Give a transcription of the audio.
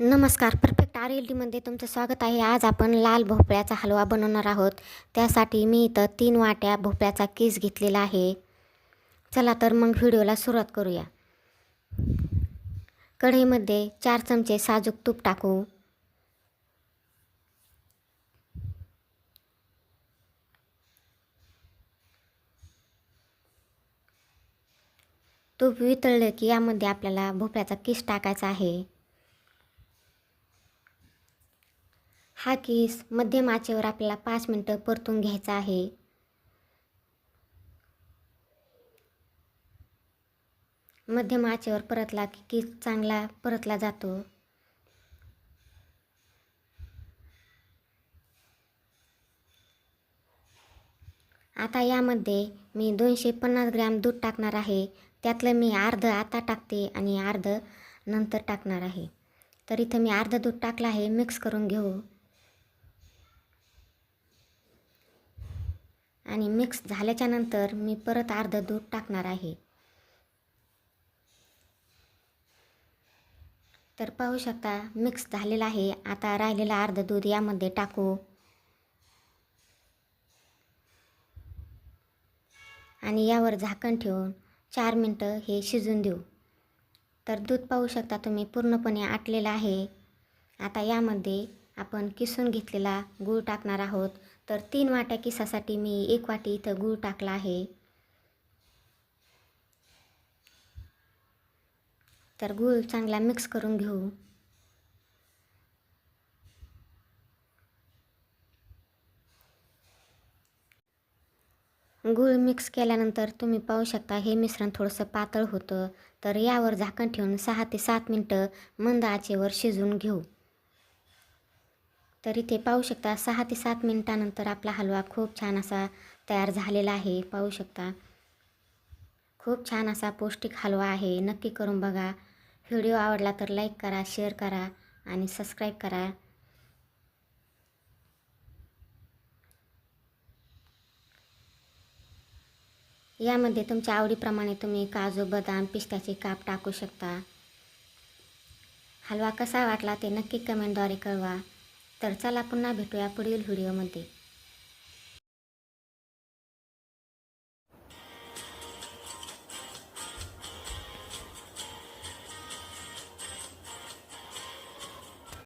नमस्कार. Perfect R L डीमध्ये तुमचं स्वागत आहे. आज आपण लाल भोपळ्याचा हलवा बनवणार आहोत. त्यासाठी मी इथं तीन वाट्या भोपळ्याचा केस घेतलेला आहे. चला तर मग व्हिडिओला सुरुवात करूया. कढईमध्ये चार चमचे साजूक तूप टाकू. तूप वितळलं की यामध्ये आपल्याला भोपळ्याचा किस टाकायचा आहे. हा केस मध्यम आचेवर आपल्याला पाच मिनटं परतून घ्यायचा आहे. मध्यम आचेवर परतला की केस चांगला परतला जातो. आता यामध्ये मी दोनशे पन्नास ग्रॅम दूध टाकणार आहे. त्यातलं मी अर्ध आता टाकते आणि अर्ध नंतर टाकणार आहे. तर इथं मी अर्ध दूध टाकलं आहे मिक्स करून घेऊ. आणि मिक्स झाल्याच्यानंतर मी परत अर्ध दूध टाकणार आहे. तर पाहू शकता मिक्स झालेलं आहे. आता राहिलेलं अर्ध दूध यामध्ये टाकू. आणि यावर झाकण ठेवून चार मिनटं हे शिजून देऊ. तर दूध पाहू शकता तुम्ही पूर्णपणे आटलेलं आहे. आता यामध्ये आपण किसून घेतलेला गूळ टाकणार आहोत. तर तीन वाट्या किसासाठी मी एक वाटी इथं गूळ टाकला आहे. तर गूळ चांगला मिक्स करून घेऊ. गूळ मिक्स केल्यानंतर तुम्ही पाहू शकता हे मिश्रण थोडंसं पातळ होतं. तर यावर झाकण ठेवून सहा ते सात मिनटं मंद आचेवर शिजवून घेऊ. तर इथे पाहू शकता सहा ते सात मिनटानंतर आपला हलवा खूप छान असा तयार झालेला आहे. पाहू शकता. खूप छान असा पौष्टिक हलवा आहे. नक्की करून बघा. व्हिडिओ आवडला तर लाईक करा शेअर करा आणि सबस्क्राईब करा. यामध्ये तुमच्या आवडीप्रमाणे तुम्ही काजू बदाम पिस्त्याचे काप टाकू शकता. हलवा कसा वाटला ते नक्की कमेंटद्वारे कळवा. तर चला पुन्हा भेटूया पुढील व्हिडिओमध्ये.